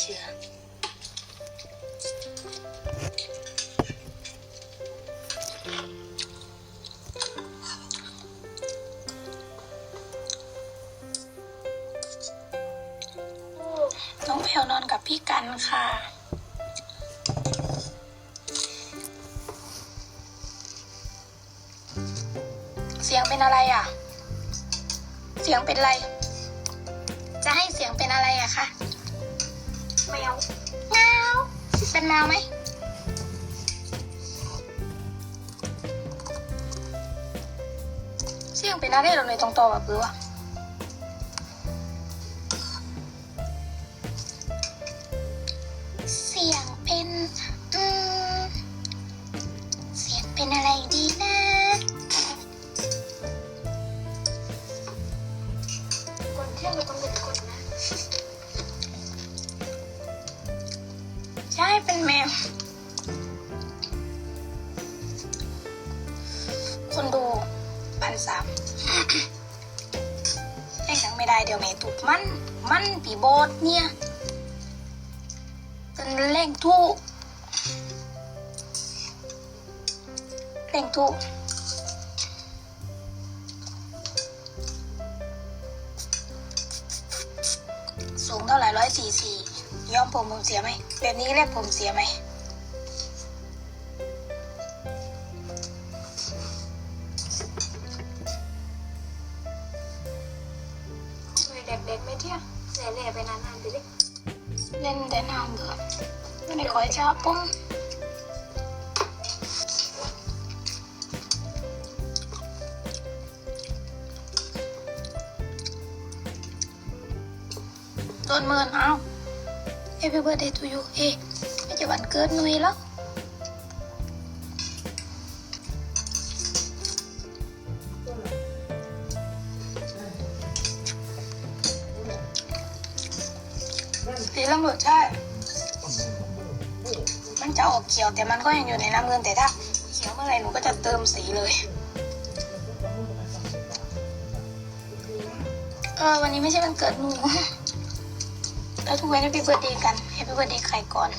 เชื่อ น้องแพลวนอนกับพี่กันค่ะเสียงเป็นอะไรอะ เสียงเป็นอะไร จะให้เสียงเป็นอะไรอะคะ แมวแมวเป็นแมวไหมเสียงเป็นอะไรเราในตรงต่อแบบรือวะ มันมันปีโบดเนี่ยเป็นเร่งทุเร่งทุสูงเท่าไหร่ร้อยสี่สี่ย้อมผมผมเสียไหมแบบนี้เรียกผมเสียไหม ไม่ค่อยชอบปุ้งโดนเมินเอา Happy birthday to you เอ๊ะไม่จะวันเกิ มันจะออกเขียวแต่มันก็ยังอยู่ในน้ำเงินแต่ถ้าเขียวเมื่อไหร่หนูก็จะเติมสีเลย เออวันนี้ไม่ใช่วันเกิดหนู แล้วทุกวันให้ไปเบิร์ดเดย์กันให้ไปเบิร์ดเดย์ใครก่อน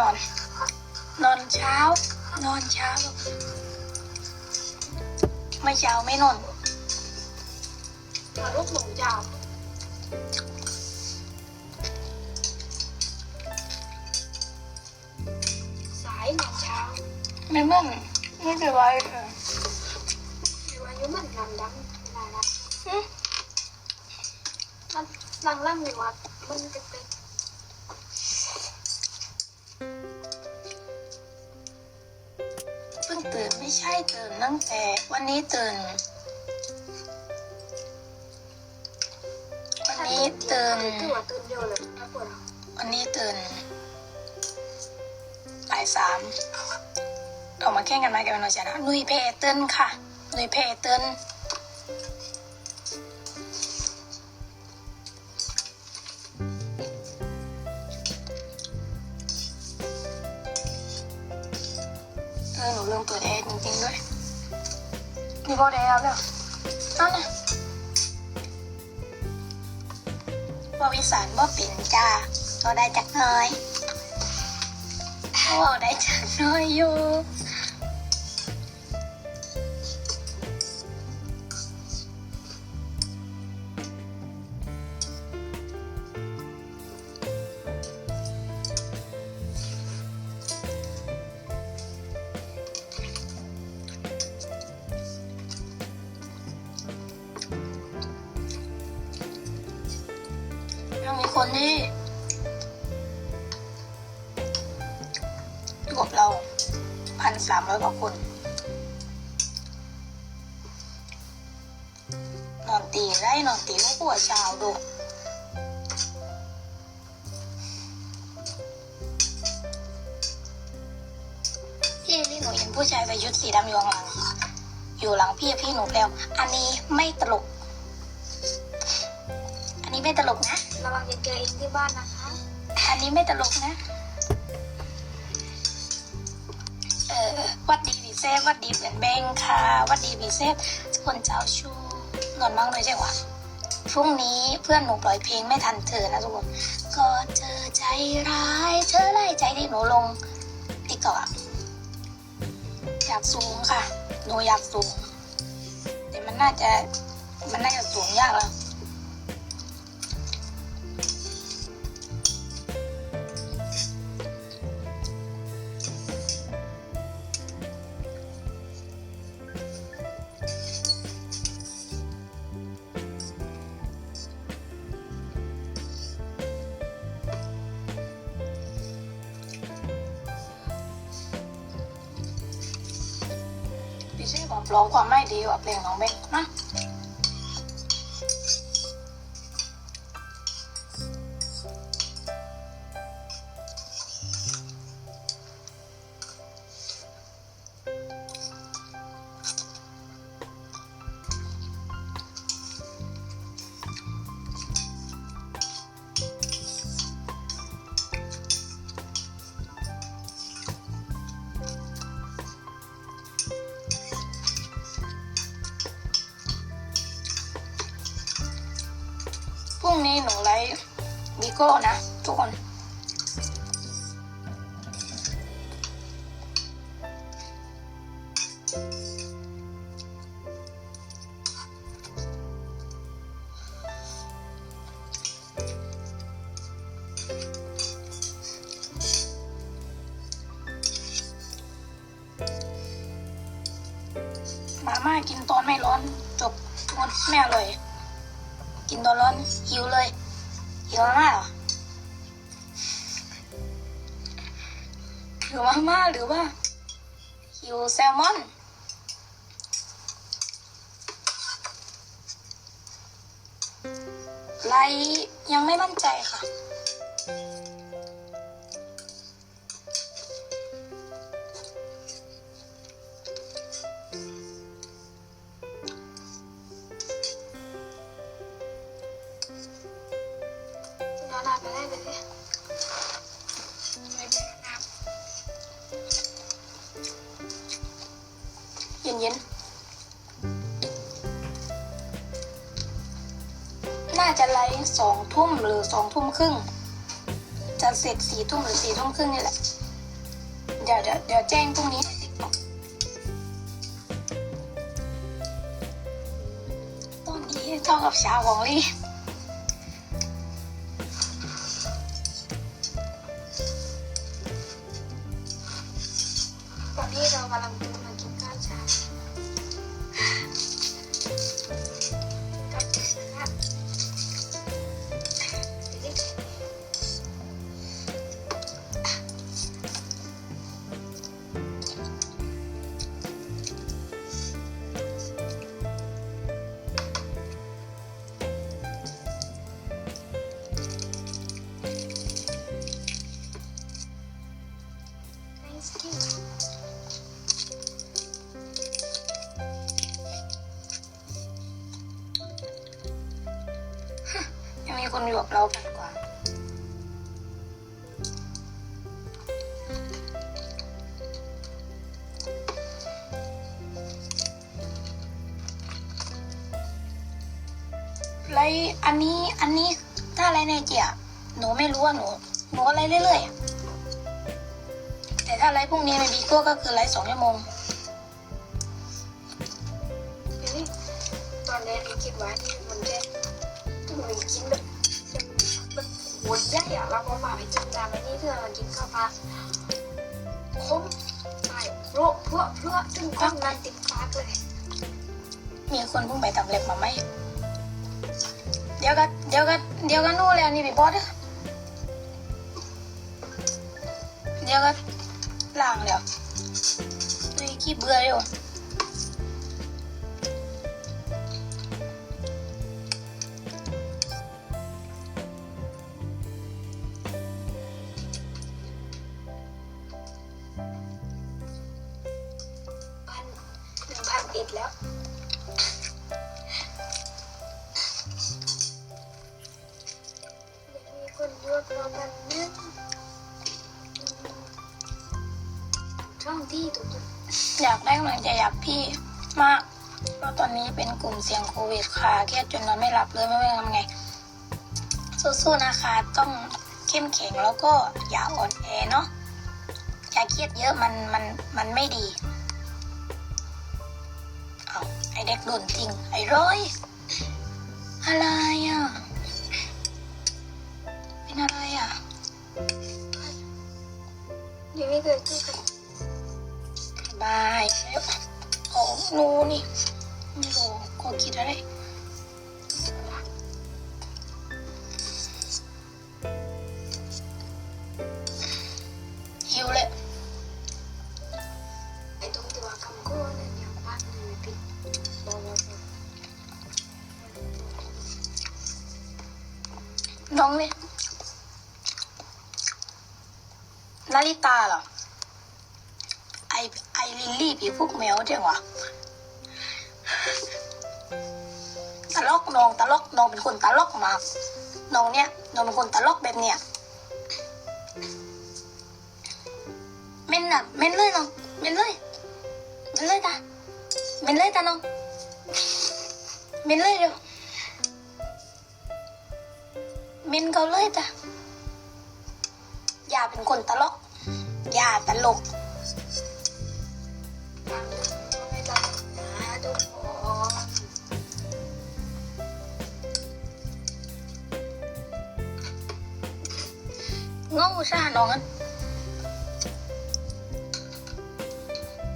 น่นอน นอนเช้า นอนเช้าไม่เช้าไม่นอนมาลูกหมูเจ้าสายหนังเช้า ไม่เมื่อนไม่เป็นไรเออหรือว่ายุมันน้ำดำเวลาละอืมมันล่างล่างๆหรือว่ามันเป็น ใช่ตื่นตั้งแต่ วันนี้ตื่น วันนี้ตื่น วันนี้ตื่นบ่ายสามออกมาแข่งกันไหมกันเป็นวันชนะนุยเพเติ้ลค่ะนุยเพเติ้ลเออหนูลืมเปิดแอร์จริง มีโบแดร์แล้วนั่นน่ะว่าวิสานว่าเป็นจ้าเราได้จักน้อยเราได้จักน้อยอยู่ กับเราพันสามร้อยกว่าคน นอนตีไรนอนตีก็ปวดเช้าดูพี่พี่หนูเห็นผู้ชายใส่ชุดสีดำอยู่ข้างหลัง อยู่หลังพี่พี่หนูแล้ว อันนี้ไม่ตลก อันนี้ไม่ตลกนะ ระวังจะเจอเองที่บ้านนะคะ อันนี้ไม่ตลกนะ ออวัดดีบีเซฟวัดดีเปลี่ยนแบงค่ะวัดดีบีเซฟคนเจ้าชูนอนมากเลยใช่หวะพรุ่งนี้เพื่อนหนูปล่อยเพลงไม่ทันเธอนะทุกคนก็เธอใจร้ายเธอไล่ใจที่หนูลงติ๊กต็อกอะอยากสูงค่ะ หนูอยากสูง แต่มันน่าจะมันน่าจะสูงยากแล้ว ร้องความไม่ดีกว่าเพลงของเบงนะ รุ่งนี้หนูไลฟ์บิโก้นะทุกคน มาม่ากินตอนไม่ร้อนจบทุกคนไม่อร่อย กินตอนร้อนหิวเลยหิวมากหรอหิวมาม่าหรือว่าหิวแซลมอนไลยังไม่มั่นใจค่ะ สองทุ่มหรือสองทุ่มครึ่งจะเสร็จสี่ทุ่มหรือสี่ทุ่มครึ่งนี่แหละ เดี๋ยวเดี๋ยวเดี๋ยวแจ้งพรุ่งนี้ ตอนนี้เท่ากับเช้าของลี่ มีคนอยู่กับเรากันกว่า ไลฟ์อันนี้อันนี้ถ้าไลฟ์ในเจียหนูไม่รู้ว่าหนูหนูก็ไลฟ์เรื่อยๆอะแต่ถ้าไลฟ์พรุ่งนี้ในบีโก้ก็คือไลฟ์สองชั่วโมงเดี๋ยวดิตอนแรกหนูคิดว่านี่มันจะ หนูกินแบบแบบหดใหญ่อะแล้วก็มาไปกินจานแล้วนี่เพื่อมากินข้าวปลาคมไปโรเพื่อเพื่อจึงก้อนนั้นติดปากเลย มีคนเพิ่งไปทำเล็บมาไหมเดี๋ยวก็เดี๋ยวก็เดี๋ยวก็นู่นแล้วนี่พี่บอสเด้อเดี๋ยวก็ล้างแล้วนี่ขี้เบื่ออยู่ กได้กำลังใจจากพี่มากเพราะตอนนี้เป็นกลุ่มเสี่ยงโควิดค่ะเครียดจนนอนไม่หลับเลยไม่รู้ทำไง สู้ๆนะคะ ต้องเข้มแข็งแล้วก็อย่าอ่อนแอเนาะอย่าเครียดเยอะมันมันมันไม่ดี เอาไอเด็กโดนทิ้งไอ้ร้อยอะไรอะ เป็นอะไรอะยังไม่เกิดขึ้นกัน บายแล้วโอ้หนูนี่ไม่รู้ก็คิดอะไรหิวเลยไอ้ตรงที่ว่าคำกูนั่นยังพักหนึ่งปิดบอกว่าน้องเลยลาลิตาเหรอ ไอลิลลี่ผีพวกแมวเจ้าวะตลกน้องตลกน้องเป็นคนตลกมากน้องเนี่ยน้องเป็นคนตลกแบบเนี้ยเม่นอะเม่นเลยน้องเม่นเลยเม่นเลยตาเม่นเลยตาน้องเม่นเลยเร็วเม่นเขาเลยตาอย่าเป็นคนตลกอย่าตลก โง่ซ่าน้องนั้น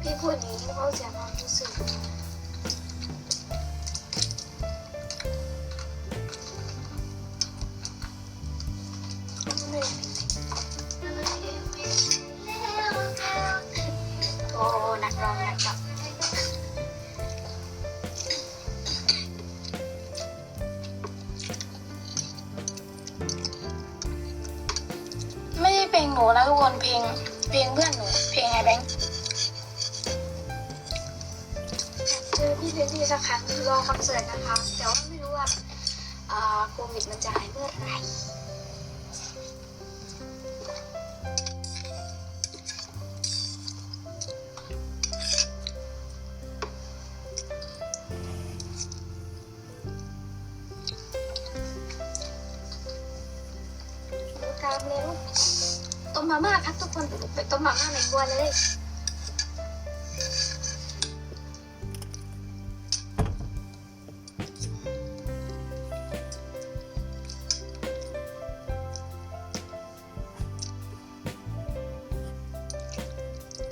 พี่พูดอย่างนี้เขาเสียความ ม่าครับทุกคนไปต้มมาม่าในครัวเลย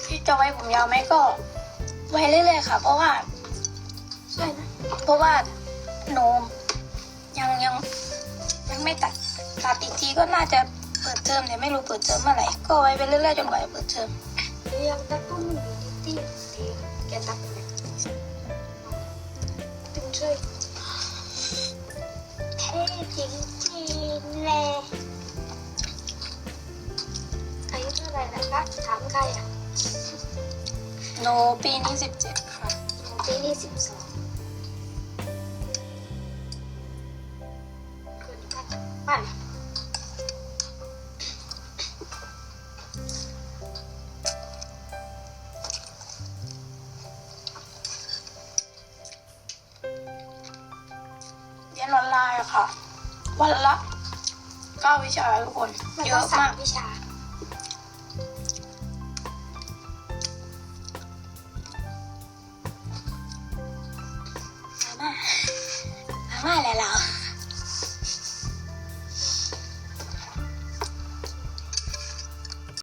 ที่จะไว้ผมยาวไหมก็ ไว้เรื่อยๆค่ะ เพราะว่าช่นะเพราะว่าหนูยังยังยังไม่ตัดตัดอีกทีก็น่าจะ เปิดเทอมแต่ยไม่รู้เปิดเทอมเมื่อไหร่ก็ไว้ไปเรื่อยๆจนกว่าจะเปิดเทอมเรียงตะตุ้มอยู่นิดเดียวเดียวแกตักไปเลยตึงช่วยเท่จริงจริงๆเลยอายุเท่าไหร่นะครับถามใครอะหนูปีนี้สิบเจ็ดค่ะปีนี้สิบสอง ออนไลน์ค่ะ วันละเก้าวิชาทุกคน มันเยก็อะสามามก วิชา